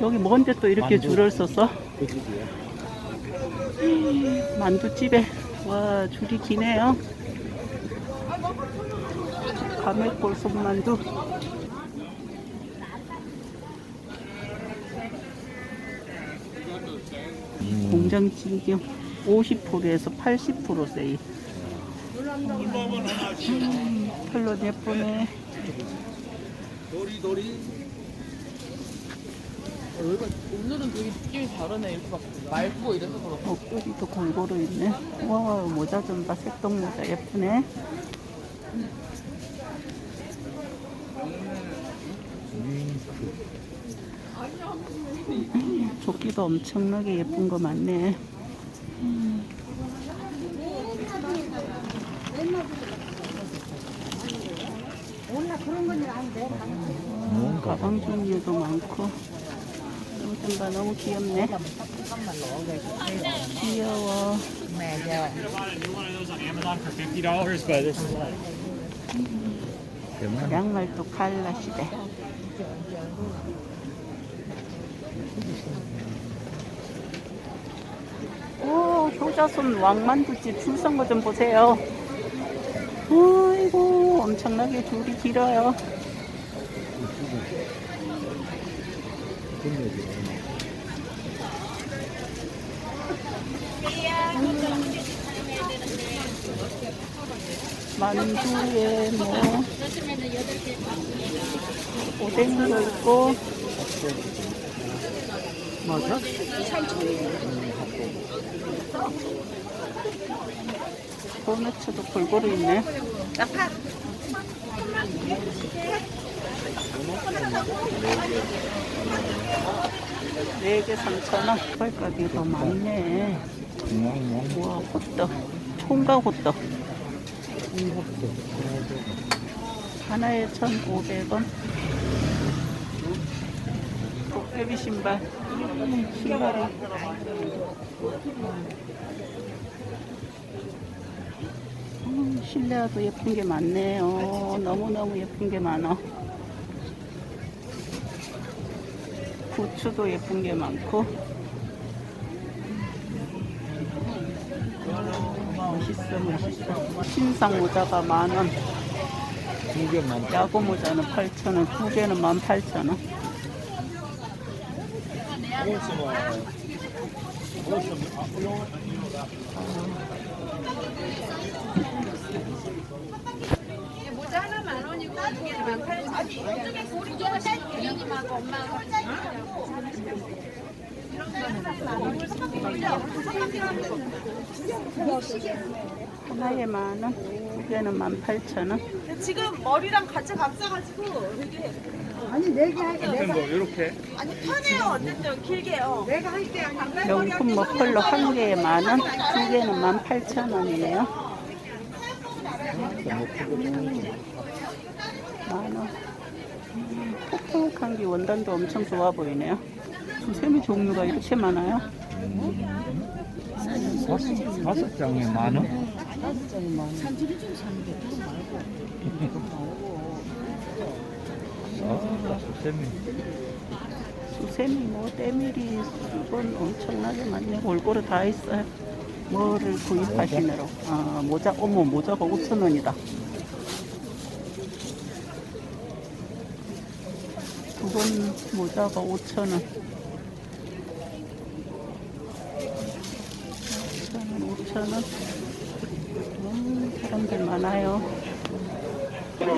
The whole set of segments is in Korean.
여기 뭔데 또 이렇게 만두. 줄을 서서. 만두집에 와 줄이 기네요. 가맥골 손만두. 음. 공장지경 50%에서 80% 세일. 음, 컬러 예쁘네. 오늘은 되게 느낌이 다르네. 이렇게 막 맑고 이래서 그렇고. 목도리도 골고루 있네. 와 모자 좀 봐. 색동 모자 예쁘네. 조끼도 엄청나게 예쁜 거 많네. 음, 가방 종류도 많고. 좀 봐, 너무 귀엽네. 귀여워. 양말도 갈라시대. 오, 효자손 왕만두집 줄선거 좀 보세요. 아이고, 엄청나게 줄이 길어요. 만두에 뭐, 오뎅도 있고, 맞아? 도너츠도 골고루 있네. 네개 3,000원. 펄가게 더 많네. 중앙 우와, 호떡. 총각 호떡. 하나에 1,500원. 도깨비 신발. 신발이. 음, 실내화도 예쁜 게 많네요. 너무너무 예쁜 게 많아. 부츠도 예쁜 게 많고. 신상 모자가 만 원. 두개만 야구 모자는 8,000원, 두 개는 18,000원. 모자 하나 만 원이고 두 개는 만 팔천. 이쪽에 고리 형님하고 엄마하고 하나에 만 원, 두 개는 18,000원. 지금 머리랑 같이 감싸가지고 되게 뭐 이렇게 아니 편해요. 어쨌든 길게요. 내가 할게 명품 머플러 한 개에 만 원, 두 개는 18,000원이네요. 만 원. 음, 톡톡한 게 원단도 엄청 좋아 보이네요. 수세미 종류가 이렇게 많아요. 다섯 다섯 장에 만 원? 아, 수세미. 수세미, 뭐, 때밀이, 수건 엄청나게 많네. 골고루 다 있어요. 뭐를 구입하시느라. 아, 모자, 어머, 모자가 5,000원이다. 두번 모자가 5,000원. 5,000원, 5,000원. 음, 사람들 많아요. 한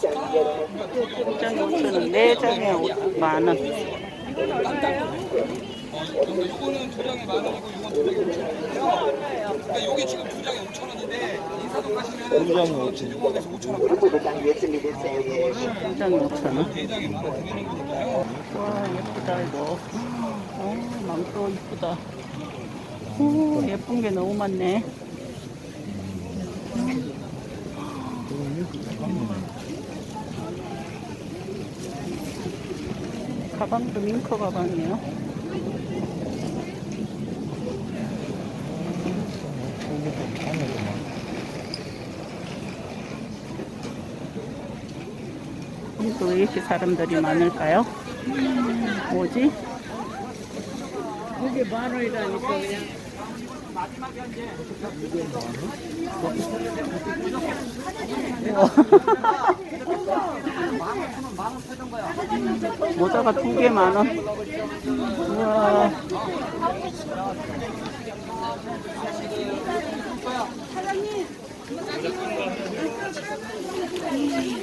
장에 5,000원, 네 장에 오- 만 원. 요거는 두 장에 만 원이고 요건 두 장에 5천 원인데요. 그러니까 요게 지금 두 장에 5천 원인데 인사동 가시면 두 장에 5천 원. 제주공항에서 5천 원한 장에 5,000원. 네 장에 만원 드리는 거니까요. 와 예쁘다 이거 어 망토 이쁘다 오 예쁜 게 너무 많네 가방도 밍커 가방이에요 또왜 이렇게 사람들이 많을까요? 뭐지? 그게 만 원이라니까 그냥. 모자가 두 개 만 원. 우와.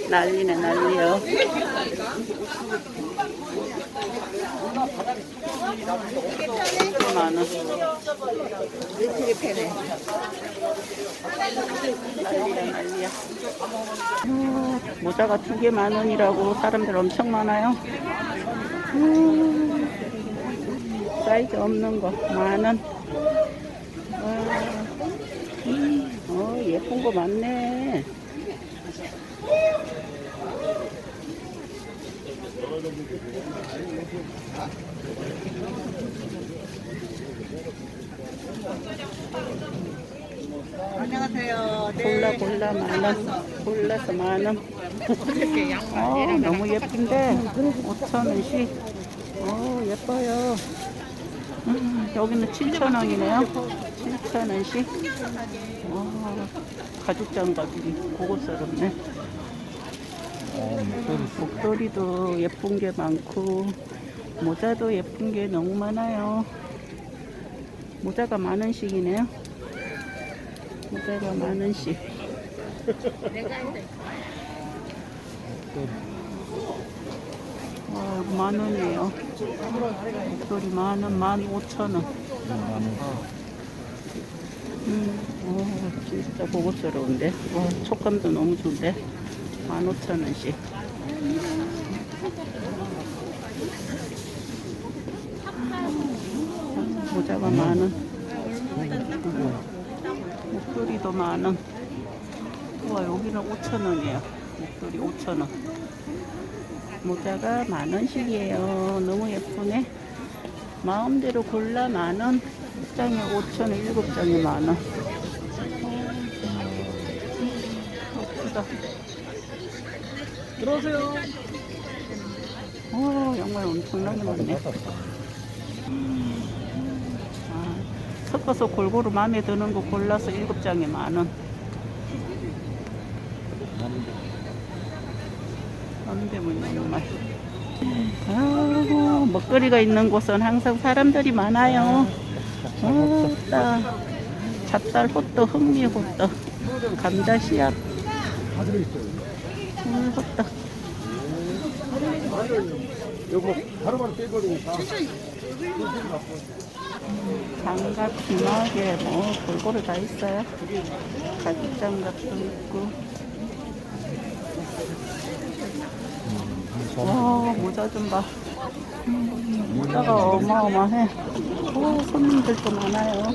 난리네 난리요. 모자가 두 개 만 원이라고 사람들 엄청 많아요. 음, 사이즈 없는 거 만 원. 와, 음, 어 예쁜 거 많네. 안녕하세요. 골라 골라 만 원. 골라서 만 원. 어, 너무 예쁜데 5천 원씩. 어 예뻐요. 음, 여기는 7천 원이네요. 7천 원씩. 어, 가죽 장갑이 고급스럽네. 어, 목도리도 예쁜 게 많고 모자도 예쁜 게 너무 많아요. 모자가 만 원씩이네요. 모자가 만 원씩. 와, 만 원이에요. 목도리 만 원, 만 오천 원. 많은 음, 오, 진짜 고급스러운데. 와, 촉감도 너무 좋은데. 만 오천 원씩. 만 원. 목도리도 만 원. 우와, 여기는 오천 원이에요. 목도리 오천 원. 모자가 만 원씩이에요. 너무 예쁘네. 마음대로 골라 만 원. 장에 5천 원, 일곱 장에 만 원. 예쁘다. 들어오세요. 오, 양말 엄청나게 많네. 아, 섞어서 골고루 마음에 드는 거 골라서 일곱 장에 만 원. 남대문 양말. 아이고, 먹거리가 있는 곳은 항상 사람들이 많아요. 아따, 잣달 호떡, 흑미 호떡, 감자 씨앗, 물 호떡. 여보 하루만 빼버리니까 장갑, 귀마개, 뭐 골고루 다 있어요. 가죽 장갑도 있고. 와 모자 좀 봐. 음, 모자가 어마어마해. 오 손님들도 많아요.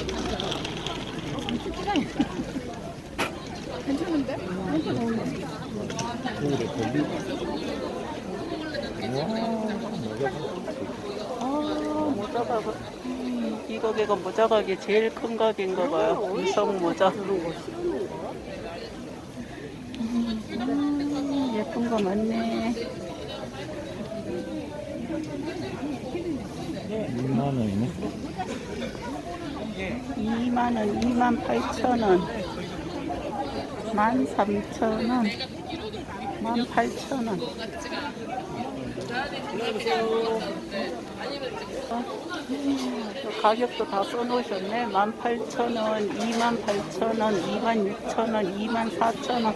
아 모자 가격. 음, 이 가게가 모자 가게 제일 큰 가게인가 봐요. 유성 모자. 음, 예쁜 거 많네. 2만 원이네. 2만 원, 2만 8천 원, 1만 3천 원, 1만 8천 원. 어, 저 가격도 다 써놓으셨네. 1만 8천 원, 2만 8천 원, 2만 6천 원, 2만 4천 원.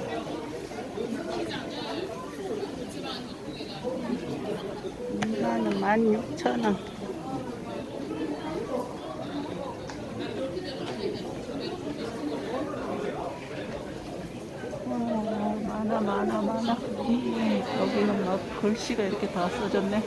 이만 원, 1만 6천 원. 어, 많아 많아. 많아 여기는 막 글씨가 이렇게 다 써졌네